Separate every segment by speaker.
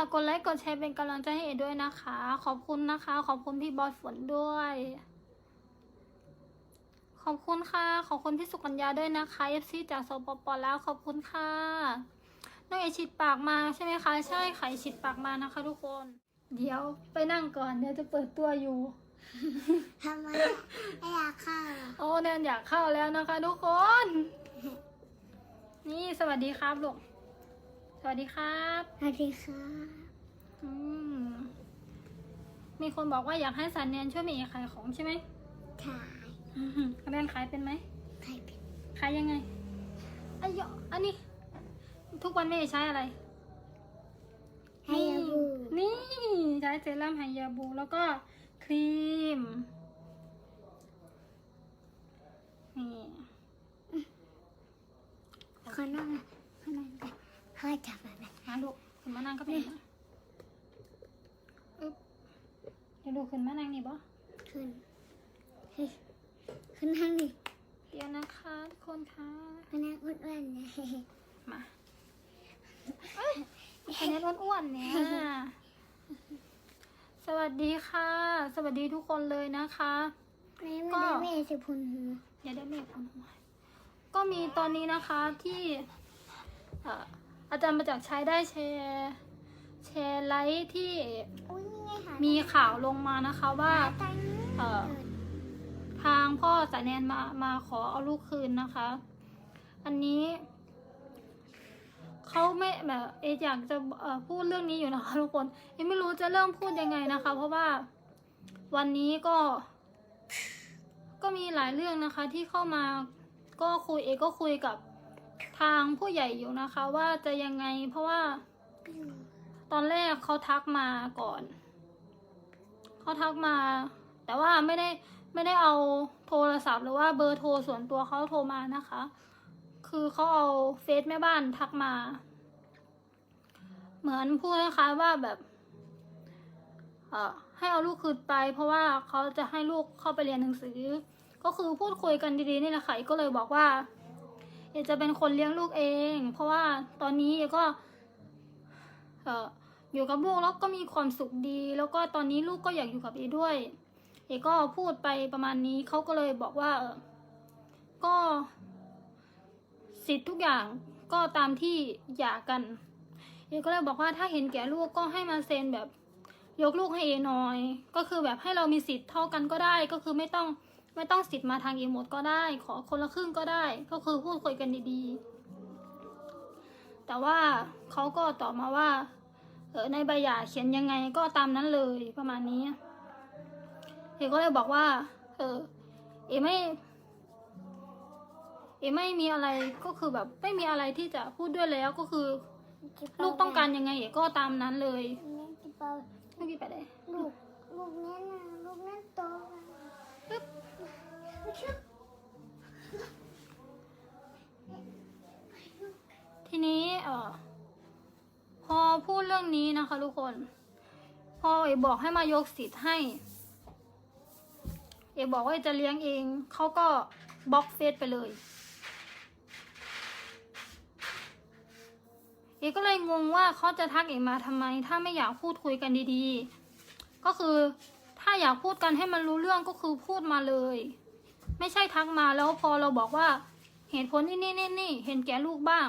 Speaker 1: ากกดไลค์กดแชร์เป็นกำลังใจให้เอด้วยนะคะ ขอบคุณนะคะ ขอบคุณพี่บอสฝนด้วย ขอบคุณค่ะ ขอบคุณพี่สุกัญญาด้วยนะคะเอฟซีจากสปปแล้วขอบคุณค่ะน้องเอฉีดปากมาใช่ไหมคะ ใช่ค่ะเอฉีดปากมานะคะ ทุกคน เดี๋ยวไปนั่งก่อนเดี๋ยวจะเปิดตัวอยู่
Speaker 2: ทำไมไม่อยากเข้า
Speaker 1: โอ้แนนอยากเข้าแล้วนะคะ ทุกคน นี่สวัสดีครับลูก สวัสดีครับ
Speaker 2: สวัสดีค่ะ
Speaker 1: อืมมีคนบอกว่าอยากให้สันแนนช่วยเมย์ขายของใช่ไหม
Speaker 2: ถ่าย
Speaker 1: อืมแนนขายเป็นไหม
Speaker 2: ใครเป็น
Speaker 1: ขายยังไงอายะอันนี้ ทุกวันเมย์ใช้อะไร
Speaker 2: ให้ยาบู
Speaker 1: นี่ใช้เซรั่มไฮยาบูแล้วก็ครีมนี่
Speaker 2: ขอนั่งขอนั่งกัน พ่อจับมาแบบ
Speaker 1: มาลูกขึ้นมานั่งก็เป็นนะอึ๊บเดี๋ยวดูขึ้นมานั่งนี่บ่
Speaker 2: ขึ้นเฮ้ยขึ้นนั่งดิ
Speaker 1: เดี๋ยวนะคะทุกคนค่ะ
Speaker 2: มานั่งอ้วนๆนะ
Speaker 1: มาเอ้ยคนนี้อ้วนๆเนี่ยสวัสดีค่ะ สวัสดีทุกคนเลยนะคะ
Speaker 2: แม่ไม่ได้แม่จะพุนหู
Speaker 1: อย่าได้เมฆคนหัวก็มีตอนนี้นะคะที่ เอ่อ อาจารย์ประจักษ์ใช้ได้แชร์แชร์ไลฟ์ที่
Speaker 2: อุ้ยนี่ไงค่ะ
Speaker 1: มีข่าวลงมานะคะว่า
Speaker 2: ตัง
Speaker 1: เอ่อ ทางพ่อสายแนนมามาขอเอาลูกคืนนะคะ อันนี้เขาไม่แบบเออยากจะเอ่อพูดเรื่องนี้อยู่นะคะทุกคน เอไม่รู้จะเริ่มพูดยังไงนะคะ เพราะว่าวันนี้ก็ ก็มีหลายเรื่องนะคะ ที่เข้ามาก็คุยเอก็คุยกับ ทางผู้ใหญ่อยู่นะคะว่าจะยังไงเพราะว่า ตอนแรกเขาทักมาก่อน เขาทักมา แต่ว่าไม่ได้ไม่ได้เอาโทรศัพท์หรือว่าเบอร์โทรส่วนตัวเขาโทรมานะคะ คือเขาเอาเฟซแม่บ้านทักมา เหมือนพูดนะคะว่าแบบเอ่อให้เอาลูกคืนไป เพราะว่าเขาจะให้ลูกเข้าไปเรียนหนังสือ ก็คือพูดคุยกันดีๆนี่แหละค่ะก็เลยบอกว่า เอจะเป็นคนเลี้ยงลูกเอง เพราะว่าตอนนี้เอก็เอออยู่กับลูกแล้วก็มีความสุขดี แล้วก็ตอนนี้ลูกก็อยากอยู่กับเอด้วย เอก็พูดไปประมาณนี้เขาก็เลยบอกว่าเออก็สิทธิ์ทุกอย่างก็ตามที่หย่ากัน เอก็เลยบอกว่าถ้าเห็นแก่ลูกก็ให้มาเซ็นแบบยกลูกให้เอน่อย ก็คือแบบให้เรามีสิทธิ์เท่ากันก็ได้ก็คือไม่ต้อง ไม่ต้องสิทธิ์มาทางเอหมดก็ได้ ขอคนละครึ่งก็ได้ ก็คือพูดคุยกันดีๆ แต่ว่าเขาก็ตอบมาว่าเออในใบหย่าเขียนยังไงก็ตามนั้นเลยประมาณนี้ เอก็เลยบอกว่า เออเอไม่ เอไม่มีอะไรก็คือแบบไม่มีอะไรที่จะพูดด้วยแล้วก็คือ ลูกต้องการยังไงเอก็ตามนั้นเลย
Speaker 2: แม่จะเปา
Speaker 1: เมื่อกี้ไปได้
Speaker 2: ลูกลูกนั่นน่ะลูกนั่นโต
Speaker 1: เรื่องนี้นะคะ ทุกคน พอเอบอกให้มายกสิทธิ์ให้ เอบอกว่าจะเลี้ยงเองเขาก็บล็อกเฟซไปเลยเอก็เลยงงว่าเขาจะทักเอมาทำไม ถ้าไม่อยากพูดคุยกันดีๆ ก็คือถ้าอยากพูดกันให้มันรู้เรื่องก็คือพูดมาเลย ไม่ใช่ทักมาแล้วพอเราบอกว่าเหตุผลนี่นี่นี่นี่เห็นแก่ลูกบ้าง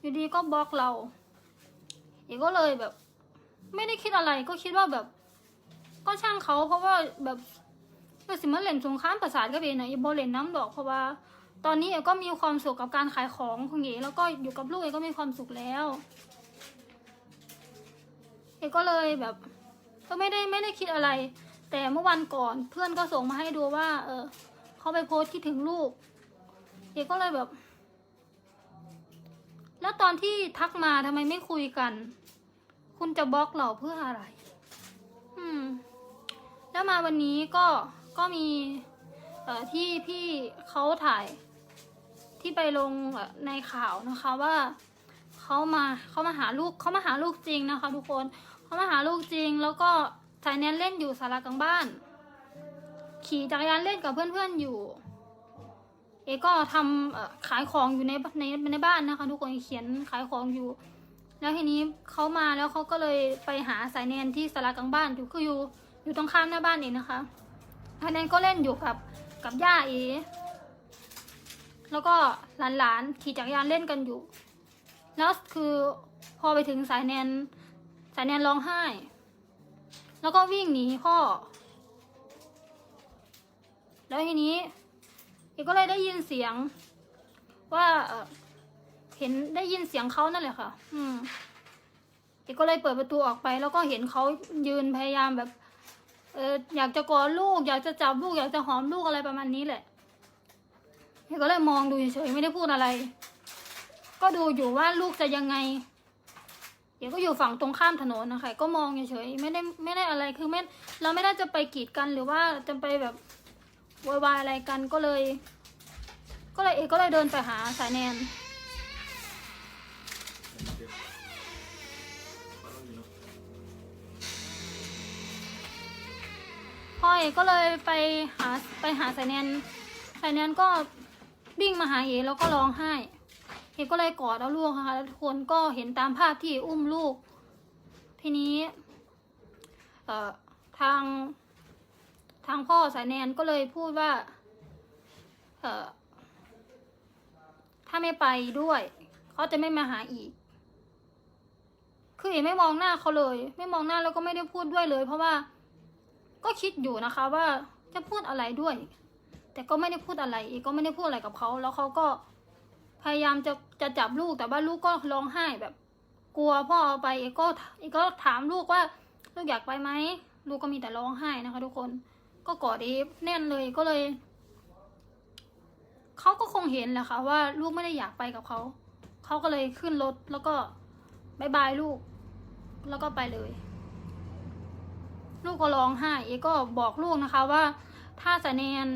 Speaker 1: อยู่ดีก็บล็อกเรา เอกก็เลยแบบ ไม่ได้คิดอะไรก็คิดว่าแบบ ก็ช่างเขาเพราะว่าแบบก็สิมาเล่นสงครามประสาทก็เป็นนะอย่าบอเล่นน้ำดอกเพราะว่า ตอนนี้เอกก็มีความสุขกับการขายของของเอกแล้วก็อยู่กับลูกเอกก็มีความสุขแล้วเอกก็เลยแบบ ก็ไม่ได้ไม่ได้คิดอะไร แต่เมื่อวันก่อนเพื่อนก็ส่งมาให้ดูว่า เออเขาไปโพสต์คิดถึงลูกเอกก็เลยแบบ แล้วตอนที่ทักมาทำไมไม่คุยกัน คุณจะบล็อกเราเพื่ออะไร อืม แล้วมาวันนี้ก็ก็มีเอ่อที่พี่เขาถ่ายที่ไปลงในข่าวนะคะว่าเขามาเขามาหาลูกเขามาหาลูกจริงนะคะ ทุกคนเขามาหาลูกจริง แล้วก็สายแนนเล่นอยู่สาระกลางบ้าน ขี่จักรยานเล่นกับเพื่อนๆอยู่ เอก็ทำขายของอยู่ในในในบ้านนะคะ ทุกคนเขียนขายของอยู่ แล้วทีนี้เขามาแล้วเขาก็เลยไปหาสายแนนที่สารากลางบ้านอยู่คืออยู่อยู่ตรงข้ามหน้าบ้านเองนะคะสายแนนก็เล่นอยู่กับกับย่าเอแล้วก็หลานๆขี่จักรยานเล่นกันอยู่ แล้วคือพอไปถึงสายแนนสายแนนร้องไห้ แล้วก็วิ่งหนีพ่อ แล้วทีนี้เอกก็เลยได้ยินเสียงว่า เห็นได้ยินเสียงเขานั่นแหละค่ะ อืมเอกก็เลยเปิดประตูออกไป แล้วก็เห็นเขายืนพยายามแบบ เอออยากจะกอดลูก อยากจะจับลูก อยากจะหอมลูกอะไรประมาณนี้แหละเอกก็เลยมองดูเฉยๆไม่ได้พูดอะไร ก็ดูอยู่ว่าลูกจะยังไงเอกก็อยู่ฝั่งตรงข้ามถนนนะคะก็มองเฉยๆไม่ได้ไม่ได้อะไรคือไม่เราไม่ได้จะไปกีดกันหรือว่าจะไปแบบวยวายอะไรกันก็เลย ก็เลยเอกก็เลยเดินไปหาสายแนน พ่อเอกก็เลยไปหาไปหาสายแนนสายแนนก็วิ่งมาหาเอแล้วก็ร้องไห้เอกก็เลยกอดเอาลูกค่ะแล้วทุกคนก็เห็นตามภาพที่อุ้มลูก ทีนี้เอ่อทาง ทางพ่อสายแนนก็เลยพูดว่าเอ่อถ้าไม่ไปด้วยเขาจะไม่มาหาอีก คือเอไม่มองหน้าเขาเลย ไม่มองหน้าแล้วก็ไม่ได้พูดด้วยเลย เพราะว่า ก็คิดอยู่นะคะว่าจะพูดอะไรด้วย แต่ก็ไม่ได้พูดอะไร เอกก็ไม่ได้พูดอะไรกับเขา แล้วเขาก็พยายามจะจะจับลูกแต่ว่าลูกก็ร้องไห้แบบ กลัวพ่อเอาไป เอกก็เอกก็ถามลูกว่า ลูกอยากไปไหมลูกก็มีแต่ร้องไห้นะคะ ทุกคน ก็กอดเอฟแน่นเลยก็เลยเขาก็คงเห็นแหละค่ะว่าลูกไม่ได้อยากไปกับเขาเขาก็เลยขึ้นรถแล้วก็บายบายลูก แล้วก็ไปเลย ลูกก็ร้องไห้เอก็บอกลูกนะคะว่า ถ้าสายแนน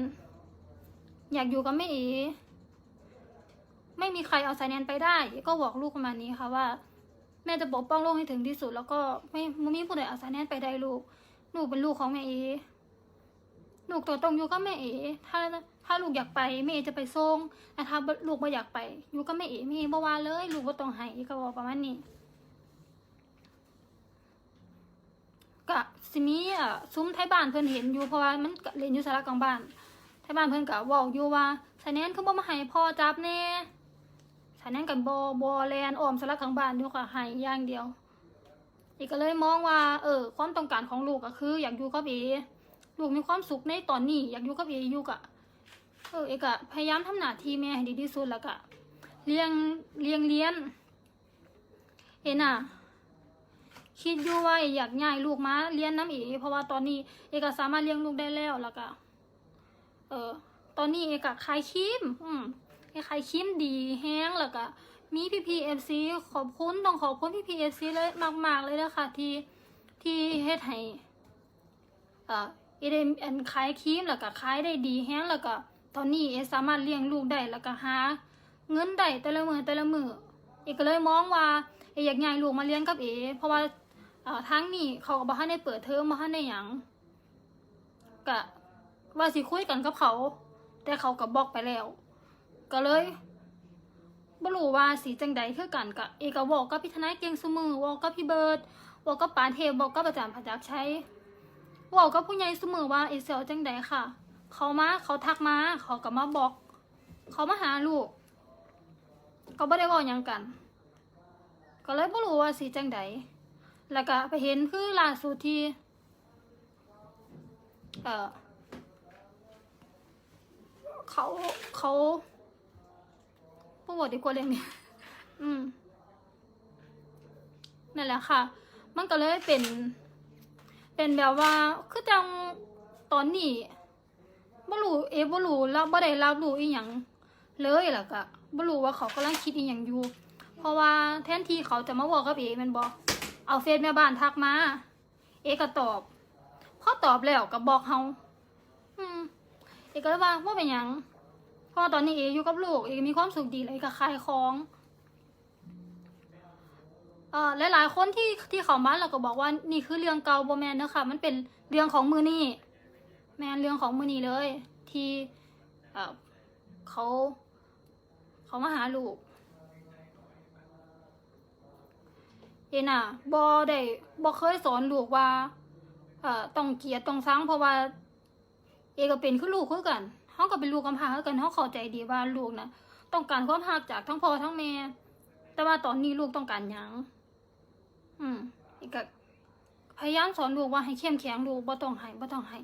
Speaker 1: อยากอยู่กับแม่เอไม่มีใครเอาสายแนนไปได้เอก็บอกลูกประมาณนี้ค่ะว่า แม่จะปกป้องลูกให้ถึงที่สุด แล้วก็ไม่มีผู้ใดเอาสายแนนไปได้ลูกลูกเป็นลูกของแม่เอลูกตัวต้องอยู่กับแม่เอถ้าถ้าลูกอยากไปแม่เอจะไปส่งแต่ถ้าลูกไม่อยากไปอยู่กับแม่เอแม่เอบ่ว่าเลย ลูกบ่ต้องให้ก็บอกประมาณนี้ ก็สิมีอะซุ้มไทยบ้านเพิ่นเห็นอยู่เพราะว่ามันก็เล่นอยู่สารกลางบ้านไทยบ้านเพิ่นก็เว้าอยู่ว่าสายแนนคือบ่มาให้พ่อจับแน่สายแนนก็บ่บ่แลนอ้อมสารกลางบ้านอยู่ค่ะให้อย่างเดียวอีกก็เลยมองว่า เออ ความต้องการของลูกก็คือ อยากอยู่กับเอลูกมีความสุขในตอนนี้ อยากอยู่กับเออยู่กะเออเอกอะพยายามทำหน้าที่แม่ให้ดีที่สุดแล้วก็เลี้ยงเลี้ยงเลี้ยน เอ็น่ะ คิดอยู่ว่าอยากย้ายลูกมาเรียนน้ำเอเพราะว่าตอนนี้เอกสามารถเลี้ยงลูกได้แล้วแล้วก็เออตอนนี้เอกขายครีมอืมเอกขายครีมดีแห้งแล้วก็มีพีพีเอฟซีขอบคุณต้องขอบคุณพีพีเอฟซีเลยมาก ๆ เลยนะคะที่ที่เฮ็ดให้เอ่อเอได้อันขายครีมแล้วก็ขายได้ดีแห้งแล้วก็ตอนนี้เอสามารถเลี้ยงลูกได้แล้วก็หาเงินได้แต่ละมือแต่ละมือเอกเลยมองว่าเอกอยากย้ายลูกมาเรียนกับเอเพราะว่า เอ่อทั้งนี้เขาก็บ่ทันได้เปิดเทอมบ่ทันได้หยังกะว่าสิคุยกันกับเขา แต่เขาก็บล็อกไปแล้ว ก็เลยบ่รู้ว่าสีจังใดคือกันกะเอกบอกกับพี่ทนายเก่งซุมือบอกกับพี่เบิร์ดบอกกับปานเทพบอกกับอาจารย์พจักรชัยบอกกับผู้ใหญ่ซุมือว่าเอเซลจังใดค่ะ เขามาเขาทักมาเขาก็มาบอก เขามาหาลูกก็บ่ได้เว้าหยังกัน ก็เลยบ่รู้ว่าสีจังใด แล้วก็ไปเห็นคือล่าสุดที่เออเขาเขาผู้บทดีกว่าเรื่องนี้อืมนั่นแหละค่ะ มันก็เลยเป็น เป็นแบบว่า คือจังตอนนี้บ่รู้เอะบ่รู้รับบ่ได้รับรู้อีหยังเลยล่ะก็บ่รู้ว่าเขากำลังคิดอีหยังอยู่ เพราะว่าแทนที่เขาจะมาบอกกับเอแมันบอก เอาเฟซแม่บ้านทักมา เอก็ตอบพอตอบแล้วก็บอกเฮาอืม เอก็เลยว่าว่าเป็นหยังเพราะว่าตอนนี้เออยู่กับลูกเอมีความสุขดีเลยก็ขายของเอ่อหลายๆคนที่ที่เขามาแล้วก็บอกว่านี่คือเรื่องเก่าโบแมนเนอะค่ะมันเป็นเรื่องของมือนี่แมนเรื่องของมือนี่เลย ที่เอ่อเขา เขามาหาลูก เอ็น่ะบ่ได้บ่เคยสอนลูกว่าเอ่อต้องเกลียดต้องซังเพราะว่า เอก็เป็นคือลูกคือกันเฮาก็เป็นลูกกำพร้าคือกันเฮาเข้าใจดีว่าลูกน่ะต้องการความรักจากทั้งพ่อทั้งแม่แต่ว่าตอนนี้ลูกต้องการหยังอืมเอก็พยายามสอนลูกว่าให้เข้มแข็งลูกบ่ต้องให้บ่ต้องให้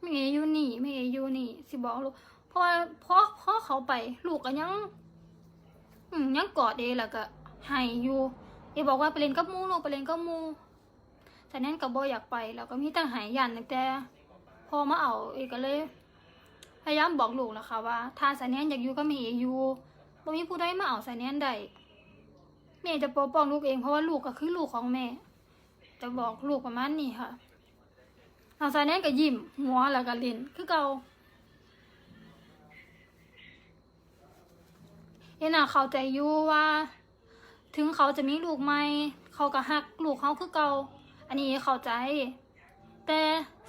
Speaker 1: ไม่เออยู่นี่ไม่เออยู่นี่ สิบอกลูกเพราะว่าพอพอเขาไป ลูกก็ยัง อืมยังกอดเอแล้วก็ให้อยู่ เอบอกว่าไปเล่นกับมูลูกไปเล่นกับมูแต่นั้นก็บ่อยากไปแล้วก็มีแต่ใหายยันตั้งแต่พอมาเอาเอก็เลย พยายามบอกลูกแล้วค่ะว่า ถ้าสายแนนอยากอยู่ก็มีเออยู่บ่มีผู้ใดมาเอาสายแนนได้แม่จะปกป้องลูกเองเพราะว่าลูกก็คือลูกของแม่จะบอกลูกประมาณนี้ค่ะเอาสายแนนก็ยิ้มหัวแล้วก็เล่นคือเก่าเอ็น่ะเข้าใจอยู่ว่า ถึงเขาจะมีลูกใหม่เขาก็ฮักลูกเขาคือเก่าอันนี้เข้าใจ แต่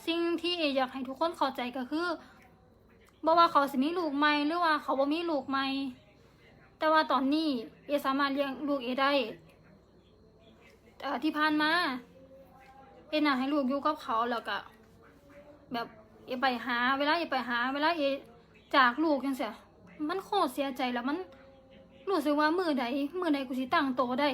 Speaker 1: สิ่งที่เออยากให้ทุกคนเข้าใจก็คือบอกว่าเขาสิมีลูกใหม่หรือว่าเขาบ่มีลูกใหม่แต่ว่าตอนนี้เอสามารถเลี้ยงลูกเอได้ที่ผ่านมาเอน่ะให้ลูกอยู่กับเขาแล้วก็แบบเอไปหา เวลาเอไปหา เวลาเอจากลูกจังเสียมันโคตรเสียใจแล้วมัน รู้สึกว่ามือใดมือใดกูสิตั้งโตได้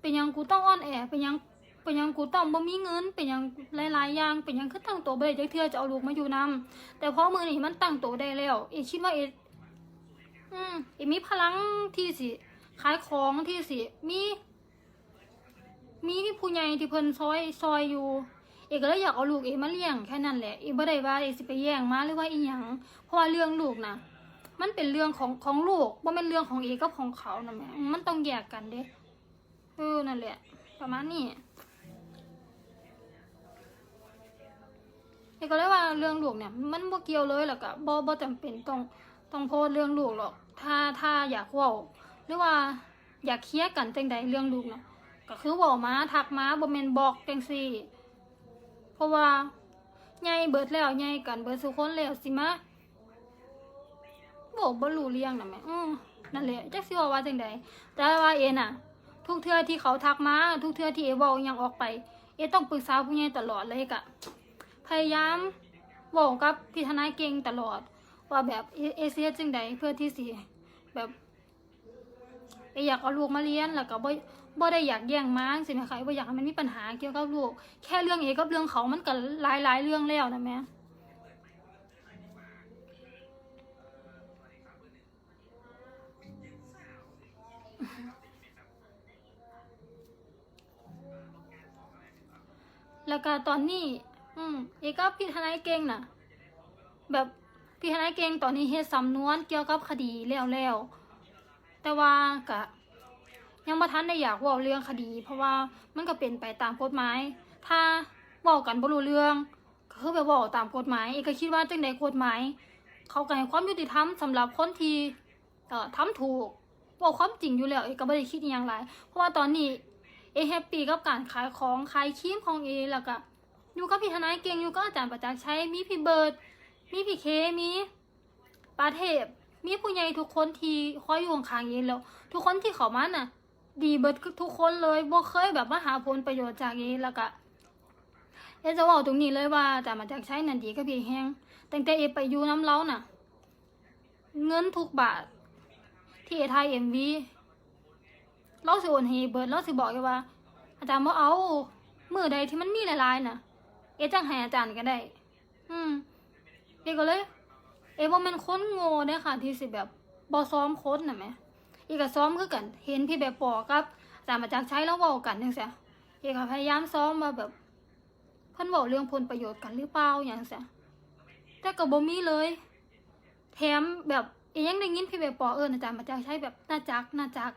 Speaker 1: เป็นยังกูต้องอ่อนแอ เป็นยังเป็นยังกูต้องบ่มีเงิน เป็นยังหลายๆอย่าง เป็นยังคือตั้งโตบ่ได้จักเทื่อจะเอาลูกมาอยู่นำแต่พอมือนี้มันตั้งโตได้แล้ว เอคิดว่าเออืมเอมีพลังที่สิขายของที่สิมีมีผู้ใหญ่ที่เพิ่นซอยซอยอยู่ เอกก็เลยอยากเอาลูกเอกมาเลี้ยงแค่นั้นแหละเอกบ่ได้ว่าเอกสิไปแย่งมาหรือว่าอีหยังเพราะว่าเรื่องลูกนะ มันเป็นเรื่องของของลูกบ่แม่นเรื่องของเอกกับของเขานะแม่มันต้องแยกกันเด้เออนั่นแหละ ประมาณนี้เอกก็เลยว่าเรื่องลูกเนี่ย มันบ่เกี่ยวเลยแล้วก็บ่บ่จำเป็นต้องต้องโพสเรื่องลูกหรอก ถ้าถ้าอยากเว้าหรือว่าอยากเคลียร์กันจังใดเรื่องลูกเนาะก็คือเว้ามาทักมาบ่แม่นบอกจังซี่ เพราะว่าใหญ่เบิดแล้วใหญ่กันเบิดสุคนแล้วสิมา บอกบ่รู้เรื่องนะแม่อือนั่นแหละจักสิว่าว่าจังใดแต่ว่าเอ็น่ะ ทุกเทื่อที่เขาทักมา ทุกเทื่อที่เอเว้าอิหยังออกไป เอต้องปรึกษาผู้ใหญ่ตลอดเลยกะ พยายามเว้ากับพี่ทนายเก่งตลอด ว่าแบบเอเอเสียจังใดเพื่อที่สิแบบเออยากเอาลูกมาเรียนแล้วก็บ่บ่ได้อยากแย่งมาจังซี่แม่ค่ะบ่อยากให้มันมีปัญหาเกี่ยวกับลูก แค่เรื่องเอกับเรื่องเขามันก็หลายหลายๆเรื่องแล้วนะแม่ แล้วก็ตอนนี้ อืมเอกับพี่ทนายเก่งน่ะ แบบพี่ทนายเก่งตอนนี้เฮ็ดสำนวนเกี่ยวกับคดีแล้วแล้วแต่ว่าก็ยังบ่ทันได้อยากว้าเรื่องคดี เพราะว่ามันก็เป็นไปตามกฎหมาย ถ้าว้ากันบ่รู้เรื่องก็คือไปว้าตามกฎหมายเอก็คิดว่าจังใดกฎหมาย เขาก็ให้ความยุติธรรมสำหรับคนที่เอ่อทำถูกเว้าความจริงอยู่แล้วเอก็บ่ได้คิดอหยังหลายเพราะว่าตอนนี้ เอแฮปปี้กับการขายของขายครีมของเอแล้วก็อยู่กับพี่ทนายเก่งอยู่กับอาจารย์ประจักษ์ชัยมีพี่เบิร์ดมีพี่เคมีปาเทพมีผู้ใหญ่ทุกคนที่คอยอยู่ข้างเอแล้ว ทุกคนที่เขามาน่ะ ดีเบิร์ดทุกคนเลยบ่เคยแบบมาหาผลประโยชน์จากเอแล้วก็เอจะเว่าตรงนี้เลยว่าแต่มาจากใช้นันดีก็พี่แฮงตั้งแต่เอไปอยู่น้ำเล้าน่ะ เงินทุกบาทที่เอไทยเอ็มวี เราสิโอนให้เบิดเราสิบอกอยู่ว่า อาจารย์บ่เอามือใดที่มันมีหลายๆน่ะ เอจังให้อาจารย์ก็ได้ อืมเอก็เลย เอว่ามันค้นโง่เด้ค่ะ ที่สิแบบบอซ้อมโค้ดน่ะแหม่เอก็ซ้อมคือกัน เห็นพี่แบบปอกับอาจารย์มาจากใช้แล้วเว้ากันจังซี่เอก็พยายามซ้อมมาแบบเพิ่นเว้าเรื่องผลประโยชน์กันหรือเปล่าอย่างซี่แต่ก็บ่มีเลย แถมแบบเอยังได้ยินพี่แบบปอเอิ้นอาจารย์มาจากใช้แบบน่าจักน่าจัก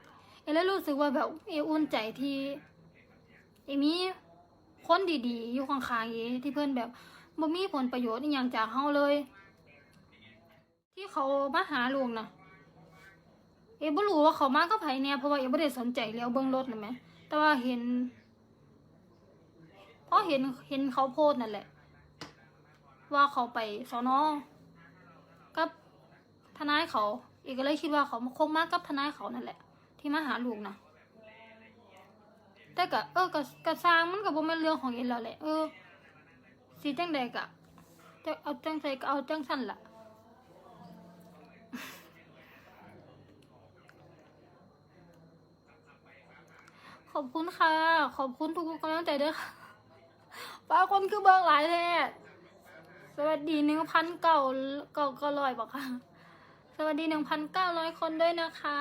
Speaker 1: เอเลยรู้สึกว่าแบบเออุ่นใจที่เอมีคนดีๆ อยู่ข้างๆเอที่เพิ่อนแบบบ่มีผลประโยชน์อย่างจากเฮาเลย ที่เขามาหาลุงนะเอบ่รู้ว่าเขามากับไผแหน่ยเพราะว่าเอบ่ได้สนใจแล้วเบิ่งรถนะแหมแต่ว่าเห็นเพอเห็นเห็นเขาโพสนั่นแหละ ว่าเขาไปสอนอกับทนายเขาเอกก็เลยคิดว่าเขาคงมากับทนายเขานั่นแหละ ที่มาหาลูกนะแต่กะเออกะกะสร้างมันก็บ่แม่นเรื่องของเอ็นแล้วแหละเออสิจังใดกะจะเอาจังใดก็เอาจังซั่นล่ะขอบคุณค่ะ ขอบคุณทุกกำลังใจด้วยค่ะป้าคนคือเบิกหลายแท้สวัสดีหนึ่งพันเก่าเก่าก็ลอยบอกค่ะ สวัสดีหนึ่งพันเก้าร้อยคนด้วยนะคะ